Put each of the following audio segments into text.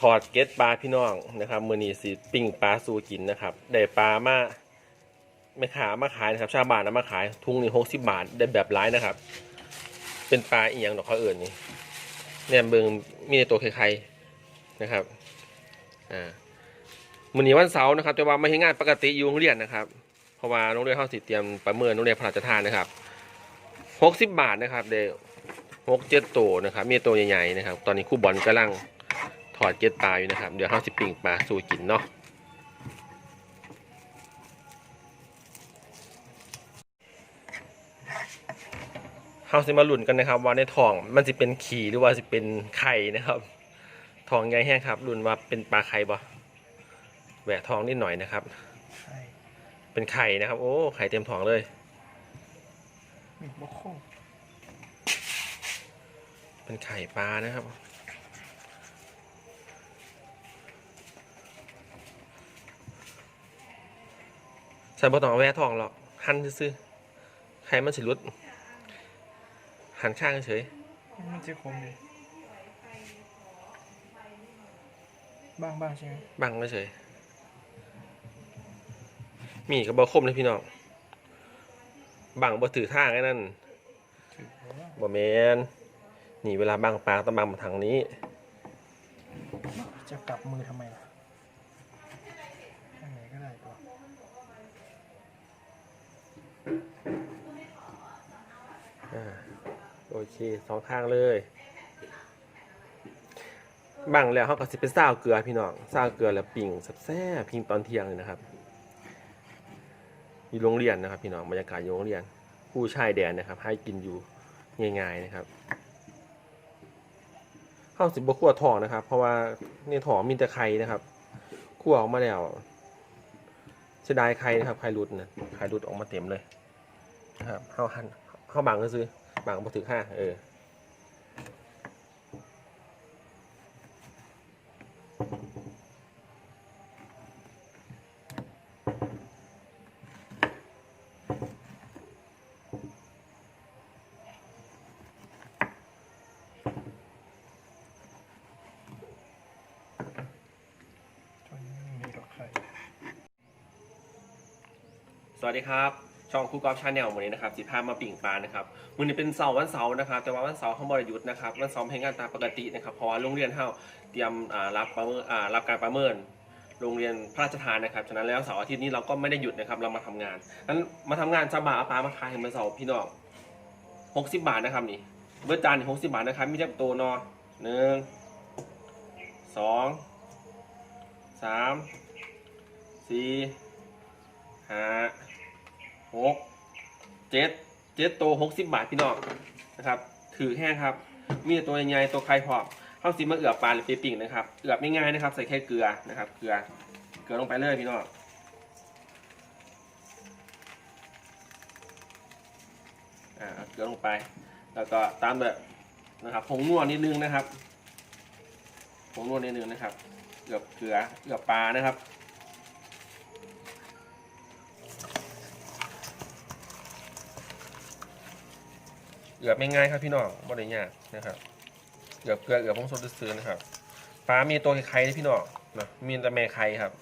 ถอดเก็ตปลาพี่น้องนะครับมือนีสิปิ้งปลาสูกินนะครับได้ปลามาไม่ขามาขายนะครับ ชาวบ้านเอามาขายทุงนี่หกสิบบาทได้แบบร้ายนะครับ เป็นปลาอีหยังดอกเขาเอื่นนี่เนี่ยเบิงมีในตัวไข่ๆนะครับอ่ามือนีวันเสาร์นะครับแต่ว่าไม่ใช่งานปกติอยู่โรงเรียนนะครับเพราะว่าโรงเรียนเขาสิเตรียมประเมินโรงเรียนพระราชทานนะครับหกสิบบาทนะครับเดหกเจ็ดตัวนะครับ มีตัวใหญ่ๆนะครับ ตอนนี้คู่บอลกำลัง ถอดเกล็ดปลาอยู่นะครับ เดี๋ยวเขาสิปิ้งปลาสู่กินเนาะเขาสิมาหลุ่นกันนะครับ ว่าในท้องมันจะเป็นขี่หรือว่าจะเป็นไข่นะครับท้องใหญ่แห้งครับหลุ่นว่าเป็นปลาไข่บ่แหวะท้องนิดหน่อยนะครับใช่เป็นไข่นะครับ โอ้ไข่เต็มท้องเลยมีบกโคเป็นไข่ปลานะครับ ใส่บะต้องเอาแวะทองหรอก หั่นซื้อๆไข่มันสิรุด หันข้างเฉยมันจะคมดีบ้างบ้างใช่ไหมบังเฉย มีกับบอคมเลยพี่น้อง บังบ่ถือท่างไอ้นั่นถือว่าบ่แมนนี่เวลาบังปลาต้องบังมาทางนี้ จะกลับมือทำไมล่ะทางไหนก็ได้ตัว อ่า โอเคสองข้างเลยบังแล้วเขาก็สิเป็นซาวเกลือพี่น้องซาวเกลือแล้วปิ่งแซ่บพิงตอนเที่ยงเลยนะครับอยู่โรงเรียนนะครับ พี่น้องบรรยากาศอยู่โรงเรียน ผู้ชายแดนนะครับ ให้กินอยู่ง่ายๆนะครับข้าวสิบบขั่วทองนะครับ เพราะว่าในถองมีแต่ไข่นะครับคั่วออกมาแล้วเสียดายไข่นะครับไข่รุดนะไข่รุดออกมาเต็มเลยนะครับข้าวหั่น ข้าวบังก็ซื้อบางบ่ถึงห้าเออตอนนี้ไม่มีดอกไข่สวัสดีครับ ช่องคูกอล์ฟชาแนลวันนี้นะครับสิพามาปิ่งปลานะครับวันนี้เป็นเสาร์วันเสาร์นะครับ แต่ว่าวันเสาร์เขาบริยุทธ์นะครับวันเสาร์ให้งานตามปกตินะครับเพราะว่าโรงเรียนเฮาเตรียมรับประเมินรับการประเมินโรงเรียนพระราชทานนะครับ ฉะนั้นแล้วเสาร์อาทิตย์นี้เราก็ไม่ได้หยุดนะครับ เรามาทำงานนั้นมาทำงานสบาอาปลามาขายให้มาเสาร์พี่น้องหกสิบบาทนะครับนี่เบอร์จานหกสิบาทนะครับ มีจับตัวนอหนึ่งสองสามสี่ห้า หกเจ็ดเจ็ดตัวหกสิบบาทพี่น้องนะครับ ถือแห้งครับ มีตัวใหญ่ๆตัวใครพอเข้าซิมาเอือบปลาหรือไปปิ่งนะครับ เอือบง่ายนะครับ ใส่แค่เกลือนะครับ เกลือ เกลือลงไปเลยพี่น้องอ่าเกลือลงไป แล้วก็ตามแบบนะครับผงนวดนิดนึงนะครับผงนวดนิดนึงนะครับเอือเกลือเอือปลานะครับ เอือบไม่ง่ายครับพี่น้องบ่ได้ยากนะครับเอือบเกลือเอือบพงสดซื้อนะครับปลา มีตัวไข่พี่น้องนะมีแต่แม่ไข่ครับ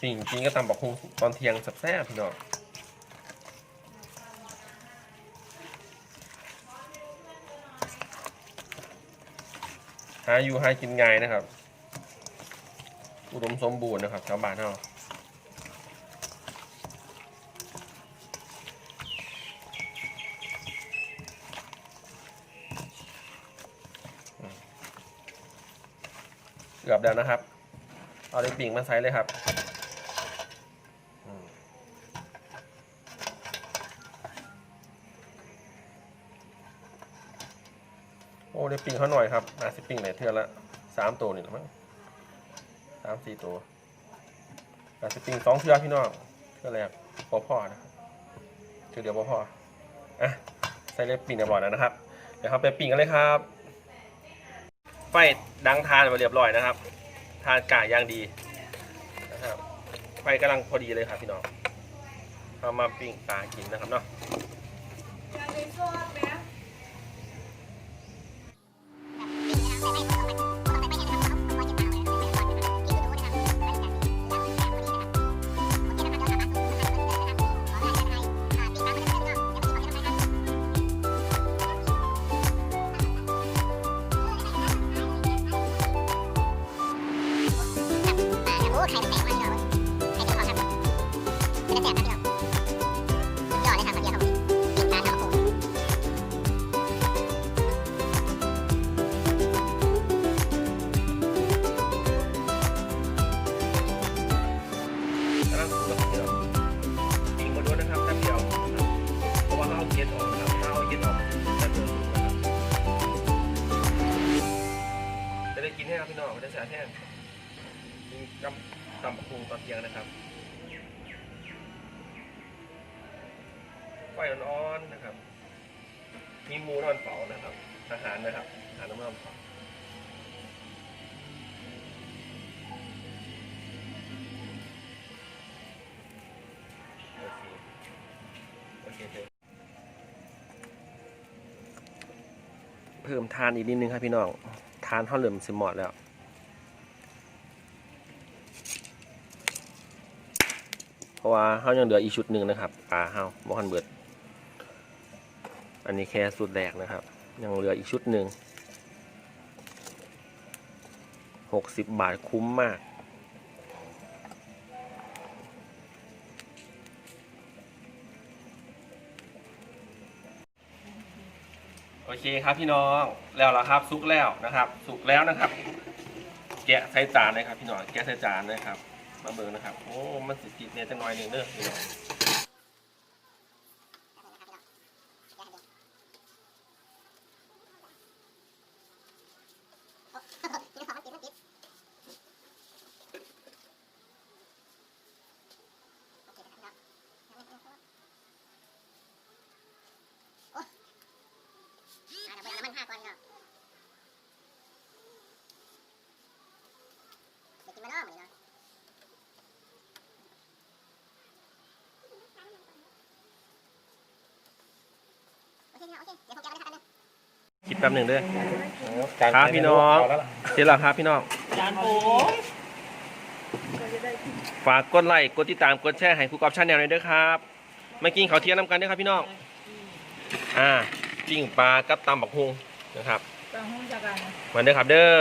ปิ่งกินก็ตำบักฮุงตอนเที่ยงแซ่บพี่น้องหาอยู่หากินง่ายนะครับ อุดมสมบูรณ์นะครับชาวบ้านเรา เกือบแล้วนะครับ เอาในปิ่งมาใส่เลยครับอืมโอ้ในปิ่งเขาหน่อยครับอาสิปิ่งไหนเทือนละสามตัวนี่หรือมั้งสามสี่ตัวอาสิปิ่งสองเทือพี่น้องเทือแรกพอพอนะเทือเดียวพอพออะใส่เลยปิ่งเรียบร้อแล้วนะครับ เดี๋ยวครับไปปิ่งกันเลยครับ ฟดังทานมาเรียบร้อยนะครับ ทานกาย่างดีนะครับไฟกำลังพอดีเลยครับพี่น้องเอามาปิ้งปลากินนะครับเนาะ ตใครแปลกๆมากเลยใครเป็นของทำจะแจกกันเดียวสุดยอดเลยค่ะคนเดียวของจริงตาครับผนาอครับกับเดียวทิ้งมาด้วยนะครับแป๊บเดียวเพราะว่าเขาเาเย็นออกนะครับถ้าเอาเย็นออกจะเดือดนะครับจะได้กินแห้งครับพี่น้องจะแสาแห้ง กินกับตำบักหุงตอนเที่ยงนะครับไฟอ่อนๆนะครับ มีมูนอนเฝ้านะครับ อาหารนะครับอาหารน้ำมันเฝ้าโอเคโอเคเดี๋ยเพิ่มทานอีกนิดนึงครับพี่น้อง ทานเท่าเหลื่อมสิหมอดแล้ว เพ ราะว่าเขายังเหลืออีกชุดหนึ่งนะครับปลาเฮาบ่คันเบิด อันนี้แค่สูตรแรกนะครับ ยังเหลืออีกชุดหนึ่งหกสิบบาทคุ้มมาก โอเคครับพี่น้องแล้วละครับซุกแล้วนะครับ สุกแล้วนะครับ แกะใส่จานเลยครับพี่น้องแกะใส่จานเลยครับ มาเบิ่งนะครับ โอ้ มันสิติดเนี่ยจังน้อยหนึ่งเด้อพี่น้อง คิดแป๊บหนึ่งเด้อครับพี่น้อง เสร็จแล้วครับพี่น้อง จานโอ้ฝากกดไลค์ กดติดตาม กดแชร์ให้ครูกอบชาแนลหน่อยเด้อครับมากินข้าวเที่ยงน้ำกันเด้อครับพี่น้อง อ่าปิ้งปลากับตำบักฮุงนะครับตังห้องจากกันมาเด้อครับเด้อ